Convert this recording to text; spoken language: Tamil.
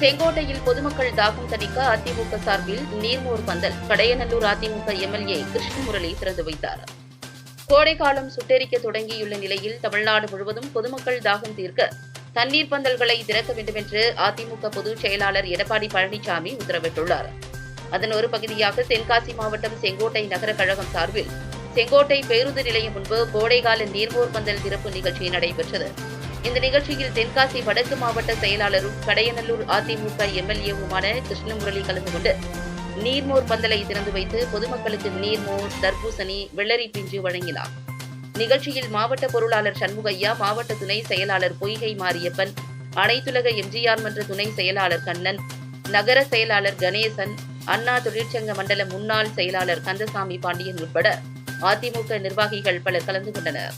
செங்கோட்டையில் பொதுமக்கள் தாகம் தணிக்க அதிமுக சார்பில் நீர்மோர் பந்தல். கடையநல்லூர் அதிமுக எம்எல்ஏ கிருஷ்ணமுரளி திறந்து வைத்தார். கோடைக்காலம் சுட்டெரிக்க தொடங்கியுள்ள நிலையில் தமிழ்நாடு முழுவதும் பொதுமக்கள் தாகம் தீர்க்க தண்ணீர் பந்தல்களை திறக்க வேண்டும் என்று அதிமுக பொதுச் செயலாளர் எடப்பாடி பழனிசாமி உத்தரவிட்டுள்ளார். அதன் ஒரு பகுதியாக தென்காசி மாவட்டம் செங்கோட்டை நகர கழகம் சார்பில் செங்கோட்டை பேருந்து நிலையம் முன்பு கோடைகால நீர்மோர் பந்தல் திறப்பு நிகழ்ச்சி நடைபெற்றது. இந்த நிகழ்ச்சியில் தென்காசி வடக்கு மாவட்ட செயலாளரும் கடையநல்லூர் அதிமுக எம்எல்ஏவுமான கிருஷ்ணமுரளி கலந்து கொண்டு நீர்மோர் பந்தலை திறந்து வைத்து பொதுமக்களுக்கு நீர்மோர் தர்பூசணி வெள்ளரி பிஞ்சு வழங்கினார். நிகழ்ச்சியில் மாவட்ட பொருளாளர் சண்முகையா மாவட்ட துணை செயலாளர் பொய்கை மாரியப்பன் அனைத்துலக எம்ஜிஆர் மன்ற துணை செயலாளர் கண்ணன் நகர செயலாளர் கணேசன் அண்ணா தொழிற்சங்க மண்டல முன்னாள் செயலாளர் கந்தசாமி பாண்டியன் உட்பட அதிமுக நிர்வாகிகள் பலர் கலந்து கொண்டனர்.